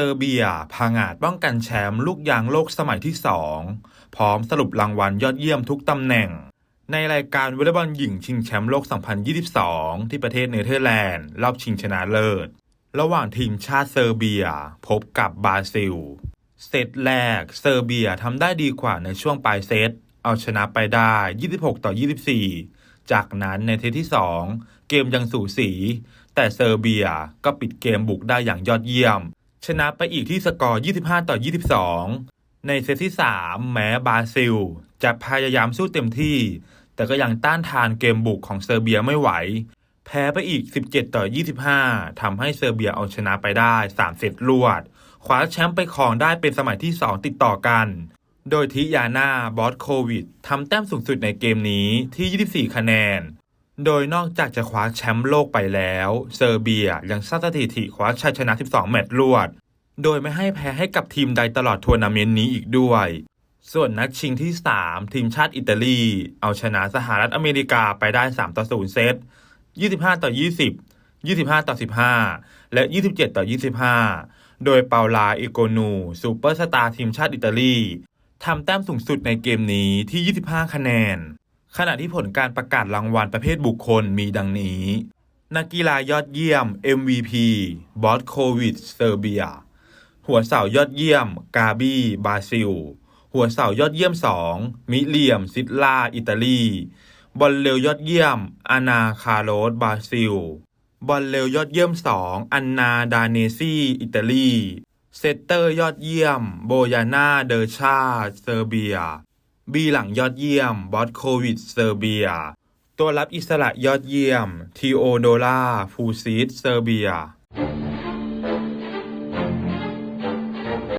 อร์เบียพางาดป้องกันแชมป์ลูกยางโลกสมัยที่ 2 พร้อมสรุปรางวัลยอดเยี่ยมทุกตำแหน่ง ในรายการวอลเลย์บอลหญิงชิงแชมป์โลก 2022 ที่ประเทศเนเธอร์แลนด์รอบชิงชนะเลิศ ระหว่างทีมชาติเซอร์เบีย พบกับบราซิล เซตแรกเซอร์เบียทำได้ดีกว่าในช่วงปลายเซตเอาชนะไปได้ 26 ต่อ 24 จากนั้นในเซตที่ 2 เกมยังสูสี แต่เซอร์เบียก็ปิดเกมบุกได้อย่างยอดเยี่ยม ชนะไปอีกที่สกอร์ 25 ต่อ 22 ในเซตที่ 3 แม้บราซิล จะพยายามสู้เต็มที่ แต่ก็ยังต้านทานเกมบุกของเซอร์เบียไม่ไหว แพ้ไปอีก 17 ต่อ 25 ทำให้เซอร์เบียเอาชนะไปได้ 3 เซตรวด คว้าแชมป์ไปครองได้เป็นสมัยที่ 2 ติดต่อกัน โดยทิยาน่าบอสโควิดทำแต้มสูงสุดในเกมนี้ที่ 24 คะแนน โดยนอกจากจะคว้าแชมป์โลกไปแล้ว เซอร์เบียยังสร้างสถิติคว้าชัยชนะ 12 แมตช์รวด โดยไม่ให้แพ้ให้กับทีมใดตลอดทัวร์นาเมนต์นี้อีกด้วย ส่วนนัดชิงที่ 3 ทีมชาติอิตาลี เอาชนะสหรัฐอเมริกาไปได้ 3 ต่อ 0 เซต 25 ต่อ 20 25 ต่อ 15 และ 27 ต่อ 25 โดยเปาลาอิโกนูซูเปอร์สตาร์ทีมชาติอิตาลีทำแต้มสูงสุดในเกมนี้ที่ 25 คะแนน ขณะที่ผลการประกาศรางวัลประเภทบุคคลมีดังนี้ นักกีฬายอดเยี่ยม MVP บอสโควิดเซอร์เบีย หัวเสายอดเยี่ยม กาบี้บราซิล หัวเสายอดเยี่ยม 2 มิเลียม ซิดลา อิตาลี บอลเร็วยอดเยี่ยม อานาคาโรสบราซิล บอลเร็วยอดเยี่ยม 2 อันนา ดาเนซีอิตาลี เซตเตอร์ยอดเยี่ยม โบยาน่า เดอชา เซอร์เบีย บีหลังยอดเยี่ยมบอสโควิดเซอร์เบีย ตัวรับอิสระยอดเยี่ยมทีโอโดลาฟูซิสเซอร์เบีย